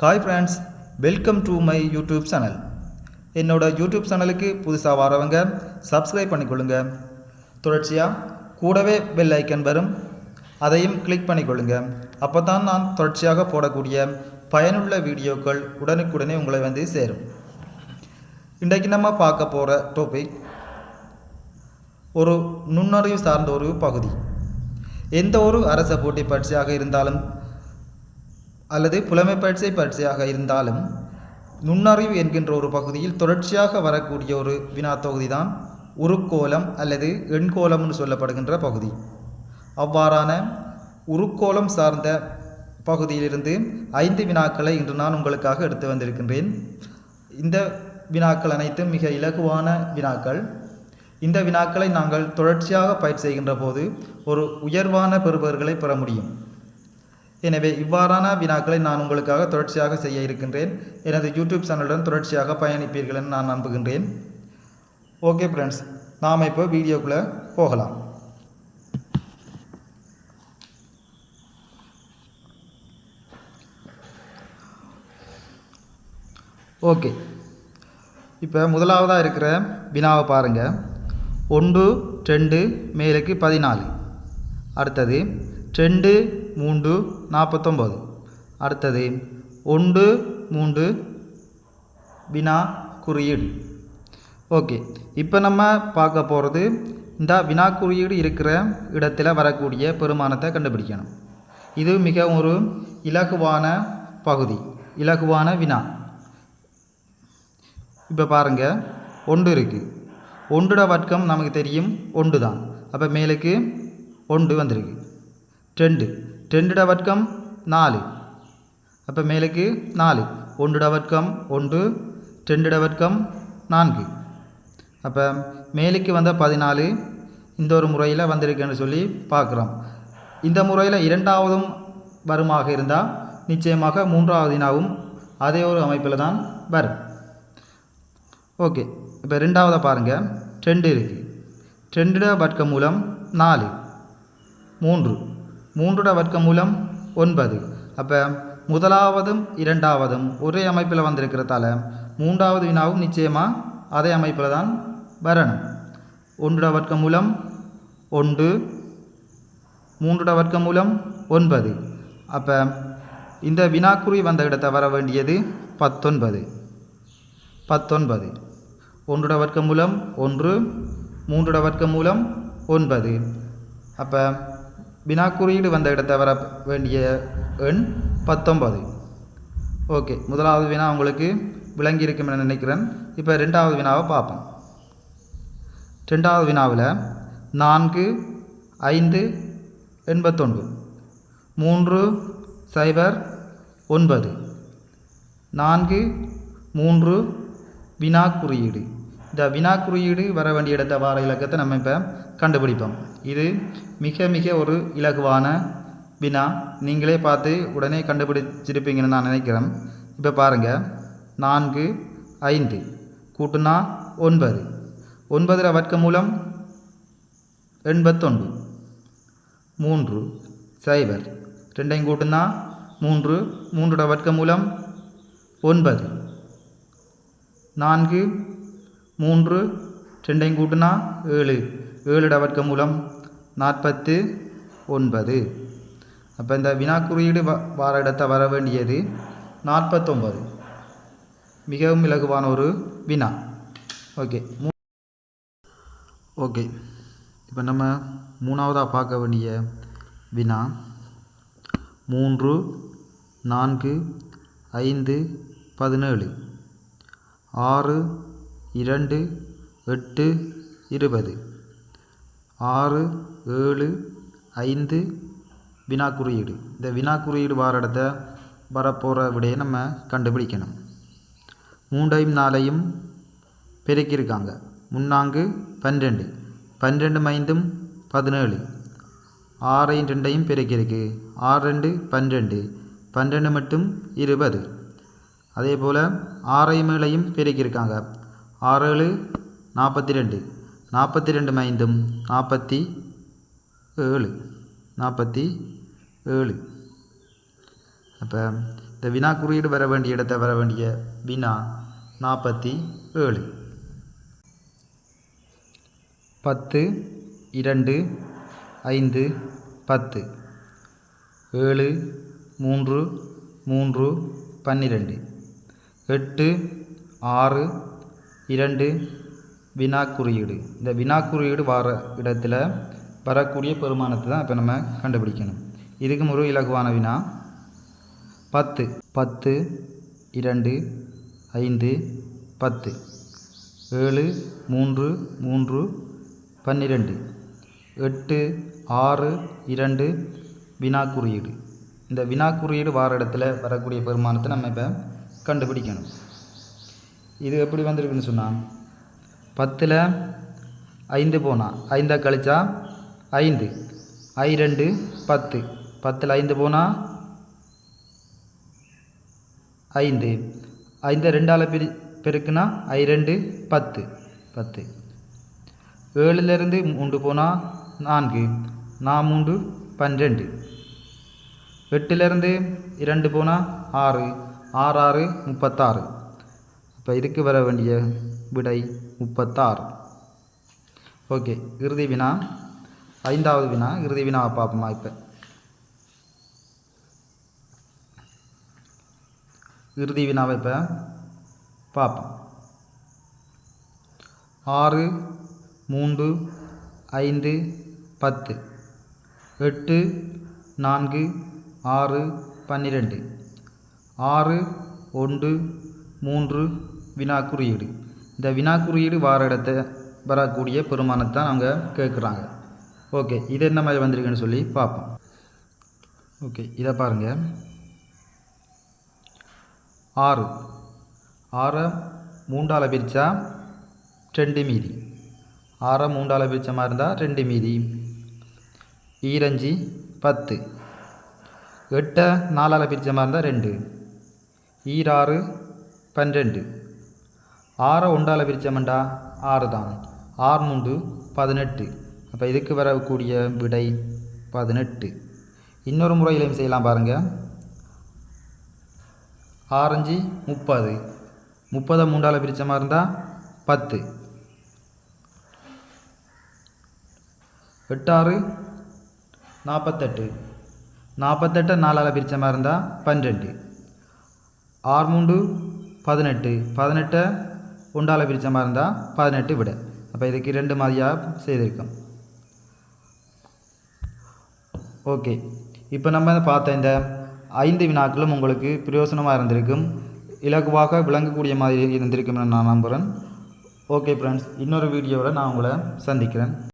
Hi friends welcome to my YouTube channel என்னோட YouTube சேனலுக்கு புதுசாக வரவங்க சப்ஸ்கிரைப் பண்ணிக்கொள்ளுங்க. தொடர்ச்சியாக கூடவே பெல் ஐக்கன் வரும். அதையும் கிளிக் பண்ணிக்கொள்ளுங்க. அப்போ தான் நான் தொடர்ச்சியாக போடக்கூடிய பயனுள்ள வீடியோக்கள் உடனுக்குடனே உங்களை வந்து சேரும். இன்றைக்கு நம்ம பார்க்க போகிற டாபிக் ஒரு நுண்ணறிவு சார்ந்த ஒரு பகுதி. எந்த ஒரு அரச போட்டி பயிற்சியாக இருந்தாலும் அல்லது புலமை பரீட்சை பரீட்சையாக இருந்தாலும் நுண்ணறிவு என்கின்ற ஒரு பகுதியில் தொடர்ச்சியாக வரக்கூடிய ஒரு வினா தொகுதி தான் உருக்கோலம் அல்லது எண்கோலம்னு சொல்லப்படுகின்ற பகுதி. அவ்வாறான உருக்கோலம் சார்ந்த பகுதியிலிருந்து ஐந்து வினாக்களை இன்று நான் உங்களுக்காக எடுத்து வந்திருக்கின்றேன். இந்த வினாக்கள் அனைத்தும் மிக இலகுவான வினாக்கள். இந்த வினாக்களை நாங்கள் தொடர்ச்சியாக பயிற்சி செய்கின்ற போது ஒரு உயர்வான பெறுபவர்களை பெற முடியும். எனவே இவ்வாறான வினாக்களை நான் உங்களுக்காக தொடர்ச்சியாக செய்ய இருக்கின்றேன். எனது யூடியூப் சேனலுடன் தொடர்ச்சியாக பயணிப்பீர்கள் என நான் நம்புகின்றேன். ஓகே ஃப்ரெண்ட்ஸ் நாம் இப்போ வீடியோக்குள்ளே போகலாம். ஓகே. இப்போ முதலாவதாக இருக்கிற வினாவை பாருங்கள் ஒன்று ரெண்டு மேலுக்கு பதினாலு. அடுத்தது ரெண்டு மூன்று நாற்பத்தொம்போது. அடுத்தது ஒன்று மூன்று வினா குறியீடு. ஓகே இப்போ நம்ம பார்க்க போகிறது இந்த வினா குறியீடு இருக்கிற இடத்துல வரக்கூடிய பெருமானத்தை கண்டுபிடிக்கணும். இது மிக ஒரு இலகுவான பகுதி இலகுவான வினா. இப்போ பாருங்கள் ஒன்று இருக்குது ஒன்றுட வர்க்கம் நமக்கு தெரியும் ஒன்று தான் அப்போ மேலுக்கு ஒன்று வந்திருக்கு. ரெண்டு ரெண்டுட வர்க்கம் நாலு. அப்போ மேலுக்கு நாலு. ஒன்றுட வர்க்கம் ஒன்று. ரெண்டுட வர்க்கம் நான்கு. அப்போ மேலுக்கு வந்த பதினாலு இந்த ஒரு முறையில் வந்திருக்குன்னு சொல்லி பார்க்குறோம். இந்த முறையில் இரண்டாவதும் வருமாக இருந்தால் நிச்சயமாக மூன்றாவது வினாவும் அதே ஒரு அமைப்பில் தான் வரும். ஓகே இப்போ ரெண்டாவதாக பாருங்கள் ரெண்டு இருக்குது ரெண்டுட வர்க்கம் மூலம் நாலு. மூன்று. மூன்றுட வர்க்க மூலம் ஒன்பது. அப்போ முதலாவதும் இரண்டாவதும் ஒரே அமைப்பில் வந்திருக்கிறதால மூன்றாவது வினாவும் நிச்சயமாக அதே அமைப்பில் தான் வரணும். ஒன்றுட வர்க்க மூலம் ஒன்று மூன்றுட வர்க்க மூலம் ஒன்பது. அப்போ இந்த வினாக்குறி வந்த இடத்தை வர வேண்டியது பத்தொன்பது. பத்தொன்பது. ஒன்றுட வர்க்க மூலம் ஒன்று மூன்றுட வர்க்க மூலம் ஒன்பது. அப்போ வினா குறியீடு வந்த இடத்தை வர வேண்டிய எண் பத்தொன்பது. ஓகே முதலாவது வினா உங்களுக்கு விளங்கி இருக்கும் என நினைக்கிறேன். இப்போ ரெண்டாவது வினாவை பார்ப்போம். ரெண்டாவது வினாவில் நான்கு ஐந்து எண்பத்தொன்று. மூன்று சைபர் ஒன்பது. நான்கு மூன்று வினா குறியீடு இந்த வினா குறியீடு வர வேண்டிய இடத்த வார இலக்கத்தை நம்ம இப்போ கண்டுபிடிப்போம். இது மிக மிக ஒரு இலகுவான வினா. நீங்களே பார்த்து உடனே கண்டுபிடிச்சிருப்பீங்கன்னு நான் நினைக்கிறேன். இப்போ பாருங்கள் நான்கு ஐந்து. கூட்டுனா ஒன்பது. ஒன்பதில் வர்க்க மூலம் எண்பத்தொன்று. மூன்று சைபர். ரெண்டையும் கூட்டுனா மூன்று. மூன்றோட வர்க்க மூலம் ஒன்பது. நான்கு மூன்று ரெண்டையும் கூட்டுனா ஏழு. ஏழு வர்க்க மூலம் நாற்பத்து ஒன்பது. அப்போ இந்த வினா குறியீடு வ வார இடத்தை வர வேண்டியது நாற்பத்தொம்பது மிகவும் இலகுவான ஒரு வினா. ஓகே மூ ஓகே. இப்போ நம்ம மூணாவதாக பார்க்க வேண்டிய வினா. மூன்று நான்கு ஐந்து பதினேழு. ஆறு இரண்டு எட்டு இருபது. ஆறு ஏழு ஐந்து வினா குறியீடு இந்த வினா குறியீடு வார இடத்த வரப்போகிற விடையை நம்ம கண்டுபிடிக்கணும். மூண்டையும் நாளையும் பெருக்கியிருக்காங்க. முன்னாங்கு பன்னிரெண்டு. பன்னிரெண்டு மைந்தும் பதினேழு. ஆறையும் ரெண்டையும் பெருக்கியிருக்கு. ஆறு ரெண்டு பன்னிரெண்டு. பன்னிரெண்டு மட்டும் இருபது. அதே போல் ஆறையும் ஏழையும் பெருக்கியிருக்காங்க. ஆறு ஏழு நாற்பத்தி ரெண்டு நாற்பத்தி ரெண்டு ஐந்தும் நாற்பத்தி ஏழு நாற்பத்தி ஏழு. அப்போ இந்த வினா குறியீடு வர வேண்டிய இடத்தை வர வேண்டிய வினா நாற்பத்தி ஏழு. பத்து இரண்டு ஐந்து பத்து. ஏழு மூன்று மூன்று பன்னிரெண்டு. எட்டு ஆறு இரண்டு வினா குறியீடு இந்த வினா குறியீடு வர இடத்துல வரக்கூடிய பெருமானத்தை தான் இப்போ நம்ம கண்டுபிடிக்கணும். இதுக்கும் ஒரு இலகுவான வினா பத்து. பத்து இரண்டு ஐந்து பத்து. ஏழு மூன்று மூன்று பன்னிரெண்டு. எட்டு ஆறு இரண்டு வினா குறியீடு இந்த வினா குறியீடு வார இடத்துல வரக்கூடிய பெருமானத்தை நம்ம இப்போ கண்டுபிடிக்கணும். இது எப்படி வந்திருக்குன்னு சொன்னால் பத்தில் ஐந்து போனால் ஐந்தை கழிச்சா ஐந்து. ஐ ரெண்டு பத்து. பத்தில் ஐந்து போனால் ஐந்து. ஐந்து ரெண்டால் பிரி பெருக்குனா ஐ ரெண்டு பத்து. பத்து. ஏழுலேருந்து மூன்று போனால் நான்கு. நான் மூன்று பன்னிரெண்டு. எட்டுலேருந்து இரண்டு போனால் ஆறு. ஆறு ஆறு முப்பத்தாறு. இப்போ இதுக்கு வர வேண்டிய விடை முப்பத்தாறு. ஓகே இறுதி வினா ஐந்தாவது வினா இறுதி வினாவை பார்ப்போமா இப்போ. இறுதி வினாவை இப்போ பார்ப்போம். ஆறு மூன்று ஐந்து பத்து. எட்டு நான்கு ஆறு பன்னிரெண்டு. ஆறு ஒன்று மூன்று வினா குறியீடு இந்த வினா குறியீடு வார இடத்த வரக்கூடிய பெருமானத்தான் அவங்க கேட்குறாங்க ஓகே இது என்ன மாதிரி வந்திருக்குன்னு சொல்லி பார்ப்போம் ஓகே இதை பாருங்கள் ஆறு. ஆறை மூண்டால் பிரித்தா ரெண்டு மீதி. ஆறை மூண்டால் பிரித்த மாதிரி இருந்தால் ரெண்டு மீதி. ஈரஞ்சி பத்து. எட்டை நாலால் பிரித்த மாதிரி இருந்தால் ரெண்டு. ஈராறு பன்னிரெண்டு. ஆறை ஒன்றால் பிரித்தோம்டா ஆறு தான் ஆறு மூன்று பதினெட்டு. அப்போ இதுக்கு வரக்கூடிய விடை பதினெட்டு. இன்னொரு முறையிலையும் செய்யலாம் பாருங்கள் ஆரஞ்சு முப்பது. முப்பதை மூன்றால் பிரித்த மாதிரி இருந்தால் பத்து. எட்டாறு நாற்பத்தெட்டு நாற்பத்தெட்டை நாலால் பிரித்த மாதிரி இருந்தால் பன்னெண்டு ஆறு மூன்று பதினெட்டு. பதினெட்டை உண்டால பிரித்தமாக இருந்தால் பதினெட்டு விட. அப்போ இதுக்கு ரெண்டு மாதிரியாக செய்திருக்கோம். ஓகே. இப்போ நம்ம பார்த்த இந்த ஐந்து வினாக்களும் உங்களுக்கு பிரயோசனமாக இருந்திருக்கும். இலகுவாக விளங்கக்கூடிய மாதிரி இருந்திருக்கும் நான் நம்புகிறேன் ஓகே ஃப்ரெண்ட்ஸ் இன்னொரு வீடியோவில் நான் உங்களை சந்திக்கிறேன்.